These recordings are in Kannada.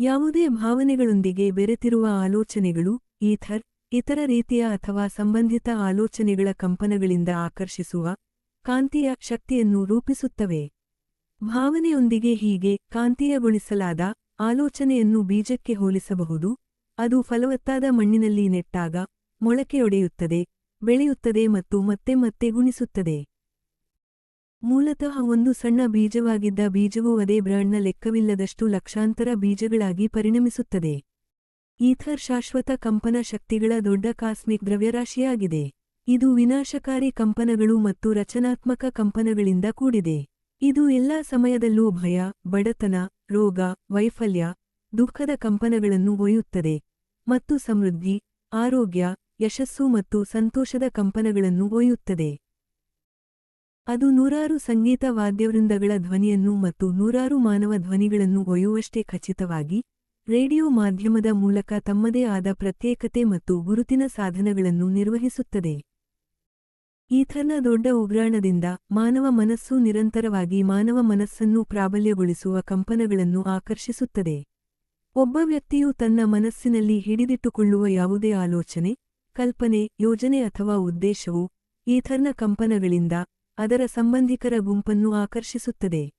ಯಾವುದೇ ಭಾವನೆಗಳೊಂದಿಗೆ ಬೆರೆತಿರುವ ಆಲೋಚನೆಗಳು, ಈಥರ್, ಇತರ ರೀತಿಯ ಅಥವಾ ಸಂಬಂಧಿತ ಆಲೋಚನೆಗಳ ಕಂಪನಗಳಿಂದ ಆಕರ್ಷಿಸುವ, ಕಾಂತೀಯ ಶಕ್ತಿಯನ್ನು ರೂಪಿಸುತ್ತವೆ. ಭಾವನೆಯೊಂದಿಗೆ ಹೀಗೆ ಕಾಂತೀಯಗೊಳಿಸಲಾದ ಆಲೋಚನೆಯನ್ನು ಬೀಜಕ್ಕೆ ಹೋಲಿಸಬಹುದು. ಅದು ಫಲವತ್ತಾದ ಮಣ್ಣಿನಲ್ಲಿ ನೆಟ್ಟಾಗ ಮೊಳಕೆಯೊಡೆಯುತ್ತದೆ, ಬೆಳೆಯುತ್ತದೆ ಮತ್ತು ಮತ್ತೆ ಮತ್ತೆ ಗುಣಿಸುತ್ತದೆ. ಮೂಲತಃ ಒಂದು ಸಣ್ಣ ಬೀಜವಾಗಿದ್ದ ಬೀಜವು ಅದೇ ಬ್ರಾಂಡ್ನ ಲೆಕ್ಕವಿಲ್ಲದಷ್ಟು ಲಕ್ಷಾಂತರ ಬೀಜಗಳಾಗಿ ಪರಿಣಮಿಸುತ್ತದೆ. ಈಥರ್ ಶಾಶ್ವತ ಕಂಪನ ಶಕ್ತಿಗಳ ದೊಡ್ಡ ಕಾಸ್ಮಿಕ್ ದ್ರವ್ಯರಾಶಿಯಾಗಿದೆ. ಇದು ವಿನಾಶಕಾರಿ ಕಂಪನಗಳು ಮತ್ತು ರಚನಾತ್ಮಕ ಕಂಪನಗಳಿಂದ ಕೂಡಿದೆ. ಇದು ಎಲ್ಲಾ ಸಮಯದಲ್ಲೂ ಭಯ, ಬಡತನ, ರೋಗ, ವೈಫಲ್ಯ, ದುಃಖದ ಕಂಪನಗಳನ್ನು ಒಯ್ಯುತ್ತದೆ ಮತ್ತು ಸಮೃದ್ಧಿ, ಆರೋಗ್ಯ, ಯಶಸ್ಸು ಮತ್ತು ಸಂತೋಷದ ಕಂಪನಗಳನ್ನು ಒಯ್ಯುತ್ತದೆ. ಅದು ನೂರಾರು ಸಂಗೀತ ವಾದ್ಯವೃಂದಗಳ ಧ್ವನಿಯನ್ನು ಮತ್ತು ನೂರಾರು ಮಾನವ ಧ್ವನಿಗಳನ್ನು ಒಯ್ಯುವಷ್ಟೇ ಖಚಿತವಾಗಿ, ರೇಡಿಯೋ ಮಾಧ್ಯಮದ ಮೂಲಕ ತಮ್ಮದೇ ಆದ ಪ್ರತ್ಯೇಕತೆ ಮತ್ತು ಗುರುತಿನ ಸಾಧನಗಳನ್ನು ನಿರ್ವಹಿಸುತ್ತದೆ. ಈಥರ್ನ ದೊಡ್ಡ ಉಗ್ರಾಣದಿಂದ ಮಾನವ ಮನಸ್ಸು ನಿರಂತರವಾಗಿ ಮಾನವ ಮನಸ್ಸನ್ನು ಪ್ರಾಬಲ್ಯಗೊಳಿಸುವ ಕಂಪನಗಳನ್ನು ಆಕರ್ಷಿಸುತ್ತದೆ. ಒಬ್ಬ ವ್ಯಕ್ತಿಯು ತನ್ನ ಮನಸ್ಸಿನಲ್ಲಿ ಹಿಡಿದಿಟ್ಟುಕೊಳ್ಳುವ ಯಾವುದೇ ಆಲೋಚನೆ, ಕಲ್ಪನೆ, ಯೋಜನೆ ಅಥವಾ ಉದ್ದೇಶವು ಈಥರ್ನ ಕಂಪನಗಳಿಂದ ಅದರ ಸಂಬಂಧಿಕರ ಗುಂಪನ್ನು ಆಕರ್ಷಿಸುತ್ತದೆ.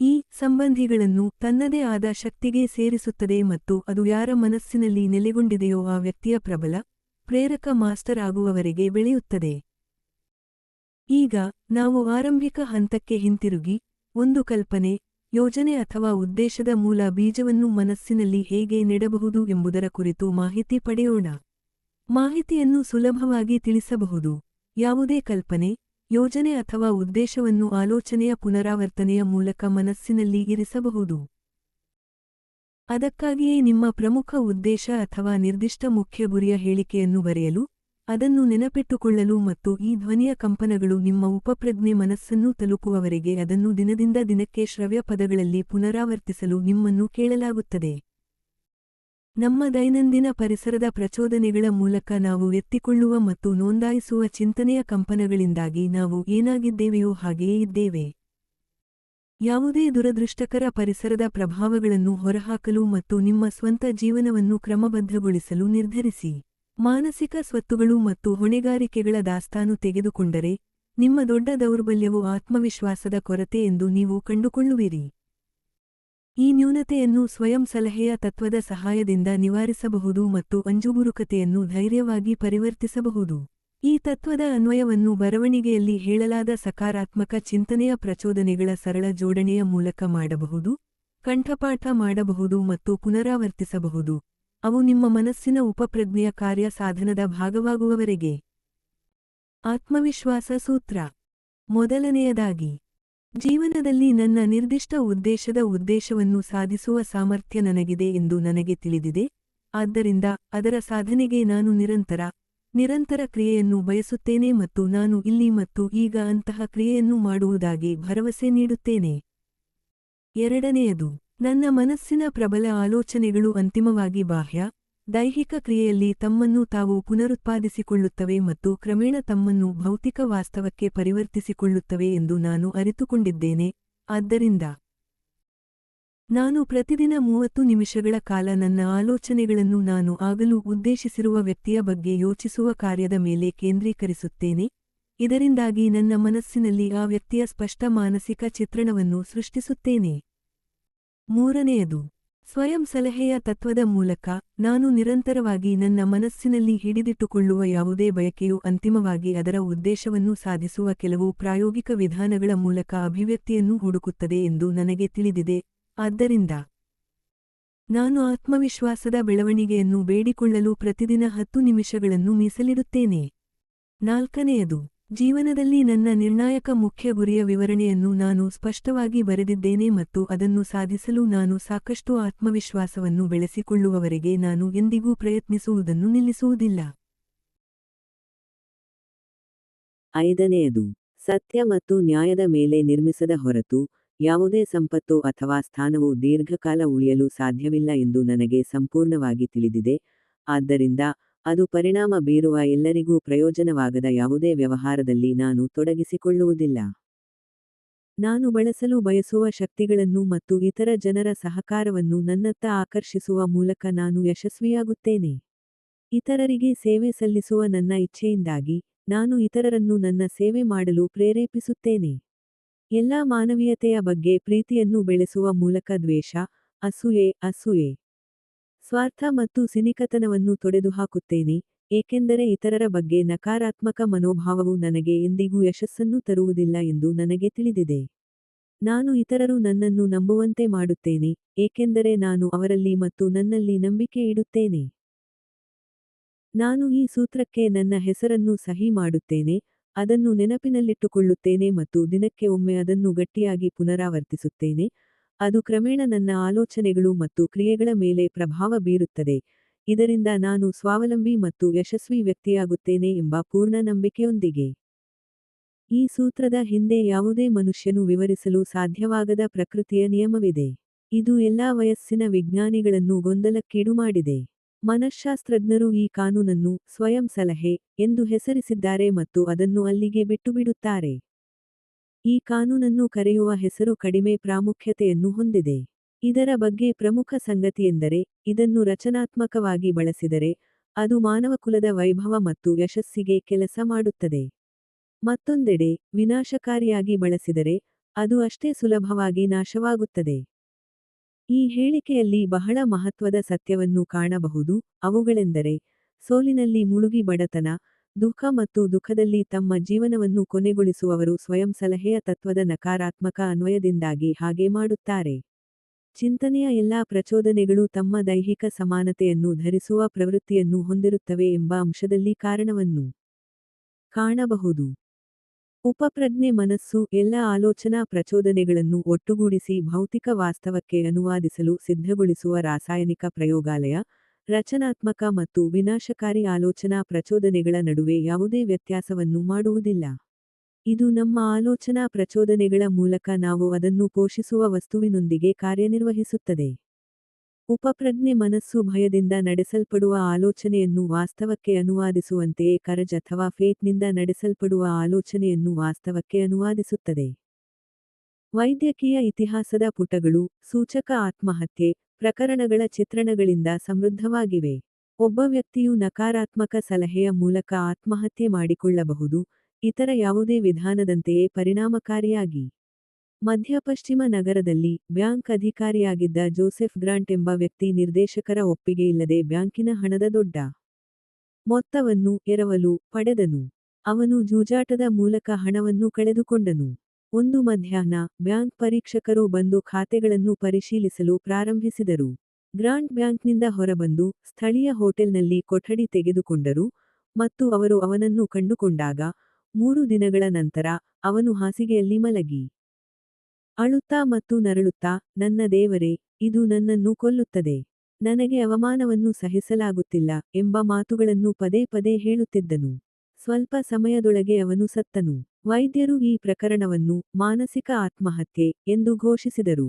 ಈ ಸಂಬಂಧಿಗಳನ್ನು ತನ್ನದೇ ಆದ ಶಕ್ತಿಗೆ ಸೇರಿಸುತ್ತದೆ ಮತ್ತು ಅದು ಯಾರ ಮನಸ್ಸಿನಲ್ಲಿ ನೆಲೆಗೊಂಡಿದೆಯೋ ಆ ವ್ಯಕ್ತಿಯ ಪ್ರಬಲ, ಪ್ರೇರಕ ಮಾಸ್ಟರ್ ಆಗುವವರೆಗೆ ಬೆಳೆಯುತ್ತದೆ. ಈಗ ನಾವು ಆರಂಭಿಕ ಹಂತಕ್ಕೆ ಹಿಂತಿರುಗಿ, ಒಂದು ಕಲ್ಪನೆ, ಯೋಜನೆ ಅಥವಾ ಉದ್ದೇಶದ ಮೂಲ ಬೀಜವನ್ನು ಮನಸ್ಸಿನಲ್ಲಿ ಹೇಗೆ ನೆಡಬಹುದು ಎಂಬುದರ ಕುರಿತು ಮಾಹಿತಿ ಪಡೆಯೋಣ. ಮಾಹಿತಿಯನ್ನು ಸುಲಭವಾಗಿ ತಿಳಿಸಬಹುದು. ಯಾವುದೇ ಕಲ್ಪನೆ ಯೋಜನೆ ಅಥವಾ ಉದ್ದೇಶವನ್ನು ಆಲೋಚನೆಯ ಪುನರಾವರ್ತನೆಯ ಮೂಲಕ ಮನಸ್ಸಿನಲ್ಲಿ ಇರಿಸಬಹುದು. ಅದಕ್ಕಾಗಿಯೇ ನಿಮ್ಮ ಪ್ರಮುಖ ಉದ್ದೇಶ ಅಥವಾ ನಿರ್ದಿಷ್ಟ ಮುಖ್ಯ ಗುರಿಯ ಹೇಳಿಕೆಯನ್ನು ಬರೆಯಲು, ಅದನ್ನು ನೆನಪಿಟ್ಟುಕೊಳ್ಳಲು ಮತ್ತು ಈ ಧ್ವನಿಯ ಕಂಪನಗಳು ನಿಮ್ಮ ಉಪಪ್ರಜ್ಞೆ ಮನಸ್ಸನ್ನು ತಲುಪುವವರೆಗೆ ಅದನ್ನು ದಿನದಿಂದ ದಿನಕ್ಕೆ ಶ್ರವ್ಯ ಪದಗಳಲ್ಲಿ ಪುನರಾವರ್ತಿಸಲು ನಿಮ್ಮನ್ನು ಕೇಳಲಾಗುತ್ತದೆ. ನಮ್ಮ ದೈನಂದಿನ ಪರಿಸರದ ಪ್ರಚೋದನೆಗಳ ಮೂಲಕ ನಾವು ಎತ್ತಿಕೊಳ್ಳುವ ಮತ್ತು ನೋಂದಾಯಿಸುವ ಚಿಂತನೆಯ ಕಂಪನಗಳಿಂದಾಗಿ ನಾವು ಏನಾಗಿದ್ದೇವೆಯೋ ಹಾಗೆಯೇ ಇದ್ದೇವೆ. ಯಾವುದೇ ದುರದೃಷ್ಟಕರ ಪರಿಸರದ ಪ್ರಭಾವಗಳನ್ನು ಹೊರಹಾಕಲು ಮತ್ತು ನಿಮ್ಮ ಸ್ವಂತ ಜೀವನವನ್ನು ಕ್ರಮಬದ್ಧಗೊಳಿಸಲು ನಿರ್ಧರಿಸಿ. ಮಾನಸಿಕ ಸ್ವತ್ತುಗಳು ಮತ್ತು ಹೊಣೆಗಾರಿಕೆಗಳ ದಾಸ್ತಾನು ತೆಗೆದುಕೊಂಡರೆ, ನಿಮ್ಮ ದೊಡ್ಡ ದೌರ್ಬಲ್ಯವು ಆತ್ಮವಿಶ್ವಾಸದ ಕೊರತೆ ಎಂದು ನೀವು ಕಂಡುಕೊಳ್ಳುವಿರಿ. ಈ ನ್ಯೂನತೆಯನ್ನು ಸ್ವಯಂ ಸಲಹೆಯ ತತ್ವದ ಸಹಾಯದಿಂದ ನಿವಾರಿಸಬಹುದು ಮತ್ತು ಅಂಜುಬುರುಕತೆಯನ್ನು ಧೈರ್ಯವಾಗಿ ಪರಿವರ್ತಿಸಬಹುದು. ಈ ತತ್ವದ ಅನ್ವಯವನ್ನು ಬರವಣಿಗೆಯಲ್ಲಿ ಹೇಳಲಾದ ಸಕಾರಾತ್ಮಕ ಚಿಂತನೆಯ ಪ್ರಚೋದನೆಗಳ ಸರಳ ಜೋಡಣೆಯ ಮೂಲಕ ಮಾಡಬಹುದು, ಕಂಠಪಾಠ ಮಾಡಬಹುದು ಮತ್ತು ಪುನರಾವರ್ತಿಸಬಹುದು. ಅವು ನಿಮ್ಮ ಮನಸ್ಸಿನ ಉಪಪ್ರಜ್ಞೆಯ ಕಾರ್ಯ ಸಾಧನದ ಭಾಗವಾಗುವವರೆಗೆ. ಆತ್ಮವಿಶ್ವಾಸ ಸೂತ್ರ. ಮೊದಲನೆಯದಾಗಿ ಜೀವನದಲ್ಲಿ ನನ್ನ ನಿರ್ದಿಷ್ಟ ಉದ್ದೇಶದ ಉದ್ದೇಶವನ್ನು ಸಾಧಿಸುವ ಸಾಮರ್ಥ್ಯ ನನಗಿದೆ ಎಂದು ನನಗೆ ತಿಳಿದಿದೆ. ಆದ್ದರಿಂದ ಅದರ ಸಾಧನೆಗೆ ನಾನು ನಿರಂತರ ನಿರಂತರ ಕ್ರಿಯೆಯನ್ನು ಬಯಸುತ್ತೇನೆ ಮತ್ತು ನಾನು ಇಲ್ಲಿ ಮತ್ತು ಈಗ ಅಂತಹ ಕ್ರಿಯೆಯನ್ನು ಮಾಡುವುದಾಗಿ ಭರವಸೆ ನೀಡುತ್ತೇನೆ. ಎರಡನೆಯದು, ನನ್ನ ಮನಸ್ಸಿನ ಪ್ರಬಲ ಆಲೋಚನೆಗಳು ಅಂತಿಮವಾಗಿ ಬಾಹ್ಯ ದೈಹಿಕ ಕ್ರಿಯೆಯಲ್ಲಿ ತಮ್ಮನ್ನು ತಾವು ಪುನರುತ್ಪಾದಿಸಿಕೊಳ್ಳುತ್ತವೆ ಮತ್ತು ಕ್ರಮೇಣ ತಮ್ಮನ್ನು ಭೌತಿಕ ವಾಸ್ತವಕ್ಕೆ ಪರಿವರ್ತಿಸಿಕೊಳ್ಳುತ್ತವೆ ಎಂದು ನಾನು ಅರಿತುಕೊಂಡಿದ್ದೇನೆ. ಆದ್ದರಿಂದ ನಾನು ಪ್ರತಿದಿನ ಮೂವತ್ತು ನಿಮಿಷಗಳ ಕಾಲ ನನ್ನ ಆಲೋಚನೆಗಳನ್ನು ನಾನು ಆಗಲು ಉದ್ದೇಶಿಸಿರುವ ವ್ಯಕ್ತಿಯ ಬಗ್ಗೆ ಯೋಚಿಸುವ ಕಾರ್ಯದ ಮೇಲೆ ಕೇಂದ್ರೀಕರಿಸುತ್ತೇನೆ. ಇದರಿಂದಾಗಿ ನನ್ನ ಮನಸ್ಸಿನಲ್ಲಿ ಆ ವ್ಯಕ್ತಿಯ ಸ್ಪಷ್ಟ ಮಾನಸಿಕ ಚಿತ್ರಣವನ್ನು ಸೃಷ್ಟಿಸುತ್ತೇನೆ. ಮೂರನೆಯದು ಸ್ವಯಂ ಸಲಹೆಯ ತತ್ವದ ಮೂಲಕ ನಾನು ನಿರಂತರವಾಗಿ ನನ್ನ ಮನಸ್ಸಿನಲ್ಲಿ ಹಿಡಿದಿಟ್ಟುಕೊಳ್ಳುವ ಯಾವುದೇ ಬಯಕೆಯು ಅಂತಿಮವಾಗಿ ಅದರ ಉದ್ದೇಶವನ್ನು ಸಾಧಿಸುವ ಕೆಲವು ಪ್ರಾಯೋಗಿಕ ವಿಧಾನಗಳ ಮೂಲಕ ಅಭಿವ್ಯಕ್ತಿಯನ್ನು ಹುಡುಕುತ್ತದೆ ಎಂದು ನನಗೆ ತಿಳಿದಿದೆ. ಆದ್ದರಿಂದ ನಾನು ಆತ್ಮವಿಶ್ವಾಸದ ಬೆಳವಣಿಗೆಯನ್ನು ಬೇಡಿಕೊಳ್ಳಲು ಪ್ರತಿದಿನ ಹತ್ತು ನಿಮಿಷಗಳನ್ನು ಮೀಸಲಿಡುತ್ತೇನೆ. ನಾಲ್ಕನೆಯದು ಜೀವನದಲ್ಲಿ ನನ್ನ ನಿರ್ಣಾಯಕ ಮುಖ್ಯ ಗುರಿಯ ವಿವರಣೆಯನ್ನು ನಾನು ಸ್ಪಷ್ಟವಾಗಿ ಬರೆದಿದ್ದೇನೆ ಮತ್ತು ಅದನ್ನು ಸಾಧಿಸಲು ನಾನು ಸಾಕಷ್ಟು ಆತ್ಮವಿಶ್ವಾಸವನ್ನು ಬೆಳೆಸಿಕೊಳ್ಳುವವರೆಗೆ ನಾನು ಎಂದಿಗೂ ಪ್ರಯತ್ನಿಸುವುದನ್ನು ನಿಲ್ಲಿಸುವುದಿಲ್ಲ. ಐದನೆಯದು, ಸತ್ಯ ಮತ್ತು ನ್ಯಾಯದ ಮೇಲೆ ನಿರ್ಮಿಸದ ಹೊರತು ಯಾವುದೇ ಸಂಪತ್ತು ಅಥವಾ ಸ್ಥಾನವು ದೀರ್ಘಕಾಲ ಉಳಿಯಲು ಸಾಧ್ಯವಿಲ್ಲ ಎಂದು ನನಗೆ ಸಂಪೂರ್ಣವಾಗಿ ತಿಳಿದಿದೆ. ಆದ್ದರಿಂದ ಅದು ಪರಿಣಾಮ ಬೀರುವ ಎಲ್ಲರಿಗೂ ಪ್ರಯೋಜನವಾಗದ ಯಾವುದೇ ವ್ಯವಹಾರದಲ್ಲಿ ನಾನು ತೊಡಗಿಸಿಕೊಳ್ಳುವುದಿಲ್ಲ. ನಾನು ಬಳಸಲು ಬಯಸುವ ಶಕ್ತಿಗಳನ್ನು ಮತ್ತು ಇತರ ಜನರ ಸಹಕಾರವನ್ನು ನನ್ನತ್ತ ಆಕರ್ಷಿಸುವ ಮೂಲಕ ನಾನು ಯಶಸ್ವಿಯಾಗುತ್ತೇನೆ. ಇತರರಿಗೆ ಸೇವೆ ಸಲ್ಲಿಸುವ ನನ್ನ ಇಚ್ಛೆಯಿಂದಾಗಿ ನಾನು ಇತರರನ್ನು ನನ್ನ ಸೇವೆ ಮಾಡಲು ಪ್ರೇರೇಪಿಸುತ್ತೇನೆ. ಎಲ್ಲಾ ಮಾನವೀಯತೆಯ ಬಗ್ಗೆ ಪ್ರೀತಿಯನ್ನು ಬೆಳೆಸುವ ಮೂಲಕ ದ್ವೇಷ, ಅಸೂಯೆ ಅಸೂಯೆ. ಸ್ವಾರ್ಥ ಮತ್ತು ಸಿನಿಕತನವನ್ನು ತೊಡೆದುಹಾಕುತ್ತೇನೆ, ಏಕೆಂದರೆ ಇತರರ ಬಗ್ಗೆ ನಕಾರಾತ್ಮಕ ಮನೋಭಾವವು ನನಗೆ ಎಂದಿಗೂ ಯಶಸ್ಸನ್ನು ತರುವುದಿಲ್ಲ ಎಂದು ನನಗೆ ತಿಳಿದಿದೆ. ನಾನು ಇತರರು ನನ್ನನ್ನು ನಂಬುವಂತೆ ಮಾಡುತ್ತೇನೆ, ಏಕೆಂದರೆ ನಾನು ಅವರಲ್ಲಿ ಮತ್ತು ನನ್ನಲ್ಲಿ ನಂಬಿಕೆ ಇಡುತ್ತೇನೆ. ನಾನು ಈ ಸೂತ್ರಕ್ಕೆ ನನ್ನ ಹೆಸರನ್ನು ಸಹಿ ಮಾಡುತ್ತೇನೆ, ಅದನ್ನು ನೆನಪಿನಲ್ಲಿಟ್ಟುಕೊಳ್ಳುತ್ತೇನೆ ಮತ್ತು ದಿನಕ್ಕೆ ಒಮ್ಮೆ ಅದನ್ನು ಗಟ್ಟಿಯಾಗಿ ಪುನರಾವರ್ತಿಸುತ್ತೇನೆ. ಅದು ಕ್ರಮೇಣ ನನ್ನ ಆಲೋಚನೆಗಳು ಮತ್ತು ಕ್ರಿಯೆಗಳ ಮೇಲೆ ಪ್ರಭಾವ ಬೀರುತ್ತದೆ. ಇದರಿಂದ ನಾನು ಸ್ವಾವಲಂಬಿ ಮತ್ತು ಯಶಸ್ವಿ ವ್ಯಕ್ತಿಯಾಗುತ್ತೇನೆ ಎಂಬ ಪೂರ್ಣ ನಂಬಿಕೆಯೊಂದಿಗೆ. ಈ ಸೂತ್ರದ ಹಿಂದೆ ಯಾವುದೇ ಮನುಷ್ಯನು ವಿವರಿಸಲು ಸಾಧ್ಯವಾಗದ ಪ್ರಕೃತಿಯ ನಿಯಮವಿದೆ. ಇದು ಎಲ್ಲಾ ವಯಸ್ಸಿನ ವಿಜ್ಞಾನಿಗಳನ್ನು ಗೊಂದಲಕ್ಕೀಡು ಮಾಡಿದೆ. ಮನಃಶಾಸ್ತ್ರಜ್ಞರು ಈ ಕಾನೂನನ್ನು ಸ್ವಯಂ ಸಲಹೆ ಎಂದು ಹೆಸರಿಸಿದ್ದಾರೆ ಮತ್ತು ಅದನ್ನು ಅಲ್ಲಿಗೆ ಬಿಟ್ಟುಬಿಡುತ್ತಾರೆ. ಈ ಕಾನೂನನ್ನು ಕರೆಯುವ ಹೆಸರು ಕಡಿಮೆ ಪ್ರಾಮುಖ್ಯತೆಯನ್ನು ಹೊಂದಿದೆ. ಇದರ ಬಗ್ಗೆ ಪ್ರಮುಖ ಸಂಗತಿಯೆಂದರೆ, ಇದನ್ನು ರಚನಾತ್ಮಕವಾಗಿ ಬಳಸಿದರೆ, ಅದು ಮಾನವಕುಲದ ವೈಭವ ಮತ್ತು ಯಶಸ್ಸಿಗೆ ಕೆಲಸ ಮಾಡುತ್ತದೆ. ಮತ್ತೊಂದೆಡೆ, ವಿನಾಶಕಾರಿಯಾಗಿ ಬಳಸಿದರೆ, ಅದು ಅಷ್ಟೇ ಸುಲಭವಾಗಿ ನಾಶವಾಗುತ್ತದೆ. ಈ ಹೇಳಿಕೆಯಲ್ಲಿ ಬಹಳ ಮಹತ್ವದ ಸತ್ಯವನ್ನು ಕಾಣಬಹುದು, ಅವುಗಳೆಂದರೆ, ಸೋಲಿನಲ್ಲಿ ಮುಳುಗಿ ಬಡತನ ದುಃಖ ಮತ್ತು ದುಃಖದಲ್ಲಿ ತಮ್ಮ ಜೀವನವನ್ನು ಕೊನೆಗೊಳಿಸುವವರು ಸ್ವಯಂ ಸಲಹೆಯ ತತ್ವದ ನಕಾರಾತ್ಮಕ ಅನ್ವಯದಿಂದಾಗಿ ಹಾಗೆ ಮಾಡುತ್ತಾರೆ. ಚಿಂತನೆಯ ಎಲ್ಲಾ ಪ್ರಚೋದನೆಗಳು ತಮ್ಮ ದೈಹಿಕ ಸಮಾನತೆಯನ್ನು ಧರಿಸುವ ಪ್ರವೃತ್ತಿಯನ್ನು ಹೊಂದಿರುತ್ತವೆ ಎಂಬ ಅಂಶದಲ್ಲಿ ಕಾರಣವನ್ನು ಕಾಣಬಹುದು. ಉಪಪ್ರಜ್ಞೆ ಮನಸ್ಸು ಎಲ್ಲ ಆಲೋಚನಾ ಪ್ರಚೋದನೆಗಳನ್ನು ಒಟ್ಟುಗೂಡಿಸಿ ಭೌತಿಕ ವಾಸ್ತವಕ್ಕೆ ಅನುವಾದಿಸಲು ಸಿದ್ಧಗೊಳಿಸುವ ರಾಸಾಯನಿಕ ಪ್ರಯೋಗಾಲಯ ರಚನಾತ್ಮಕ ಮತ್ತು ವಿನಾಶಕಾರಿ ಆಲೋಚನಾ ಪ್ರಚೋದನೆಗಳ ನಡುವೆ ಯಾವುದೇ ವ್ಯತ್ಯಾಸವನ್ನು ಮಾಡುವುದಿಲ್ಲ. ಇದು ನಮ್ಮ ಆಲೋಚನಾ ಪ್ರಚೋದನೆಗಳ ಮೂಲಕ ನಾವು ಅದನ್ನು ಪೋಷಿಸುವ ವಸ್ತುವಿನೊಂದಿಗೆ ಕಾರ್ಯನಿರ್ವಹಿಸುತ್ತದೆ. ಉಪಪ್ರಜ್ಞೆ ಮನಸ್ಸು ಭಯದಿಂದ ನಡೆಸಲ್ಪಡುವ ಆಲೋಚನೆಯನ್ನು ವಾಸ್ತವಕ್ಕೆ ಅನುವಾದಿಸುವಂತೆಯೇ ಕರಜ್ ಅಥವಾ ಫೇತ್ನಿಂದ ನಡೆಸಲ್ಪಡುವ ಆಲೋಚನೆಯನ್ನು ವಾಸ್ತವಕ್ಕೆ ಅನುವಾದಿಸುತ್ತದೆ. ವೈದ್ಯಕೀಯ ಇತಿಹಾಸದ ಪುಟಗಳು, ಸೂಚಕ ಆತ್ಮಹತ್ಯೆ, ಪ್ರಕರಣಗಳ ಚಿತ್ರಣಗಳಿಂದ ಸಮೃದ್ಧವಾಗಿವೆ. ಒಬ್ಬ ವ್ಯಕ್ತಿಯು ನಕಾರಾತ್ಮಕ ಸಲಹೆಯ ಮೂಲಕ ಆತ್ಮಹತ್ಯೆ ಮಾಡಿಕೊಳ್ಳಬಹುದು, ಇತರ ಯಾವುದೇ ವಿಧಾನದಂತೆಯೇ ಪರಿಣಾಮಕಾರಿಯಾಗಿ. ಮಧ್ಯಪಶ್ಚಿಮ ನಗರದಲ್ಲಿ ಬ್ಯಾಂಕ್ ಅಧಿಕಾರಿಯಾಗಿದ್ದ ಜೋಸೆಫ್ ಗ್ರಾಂಟ್ ಎಂಬ ವ್ಯಕ್ತಿ ನಿರ್ದೇಶಕರ ಒಪ್ಪಿಗೆ ಇಲ್ಲದೆ ಬ್ಯಾಂಕಿನ ಹಣದ ದೊಡ್ಡ ಮೊತ್ತವನ್ನು ಎರವಲು ಪಡೆದನು. ಅವನು ಜೂಜಾಟದ ಮೂಲಕ ಹಣವನ್ನು ಕಳೆದುಕೊಂಡನು. ಒಂದು ಮಧ್ಯಾಹ್ನ ಬ್ಯಾಂಕ್ ಪರೀಕ್ಷಕರು ಬಂದು ಖಾತೆಗಳನ್ನು ಪರಿಶೀಲಿಸಲು ಪ್ರಾರಂಭಿಸಿದರು. ಗ್ರಾಂಟ್ ಬ್ಯಾಂಕ್ನಿಂದ ಹೊರಬಂದು ಸ್ಥಳೀಯ ಹೋಟೆಲ್ನಲ್ಲಿ ಕೊಠಡಿ ತೆಗೆದುಕೊಂಡರು ಮತ್ತು ಅವರು ಅವನನ್ನು ಕಂಡುಕೊಂಡಾಗ ಮೂರು ದಿನಗಳ ನಂತರ ಅವನು ಹಾಸಿಗೆಯಲ್ಲಿ ಮಲಗಿ. ಅಳುತ್ತಾ ಮತ್ತು ನರಳುತ್ತಾ, ನನ್ನ ದೇವರೇ, ಇದು ನನ್ನನ್ನು ಕೊಲ್ಲುತ್ತದೆ. ನನಗೆ ಅವಮಾನವನ್ನು ಸಹಿಸಲಾಗುತ್ತಿಲ್ಲ ಎಂಬ ಮಾತುಗಳನ್ನು ಪದೇ ಪದೇ ಹೇಳುತ್ತಿದ್ದನು. ಸ್ವಲ್ಪ ಸಮಯದೊಳಗೆ ಅವನು ಸತ್ತನು. ವೈದ್ಯರು ಈ ಪ್ರಕರಣವನ್ನು ಮಾನಸಿಕ ಆತ್ಮಹತ್ಯೆ ಎಂದು ಘೋಷಿಸಿದರು.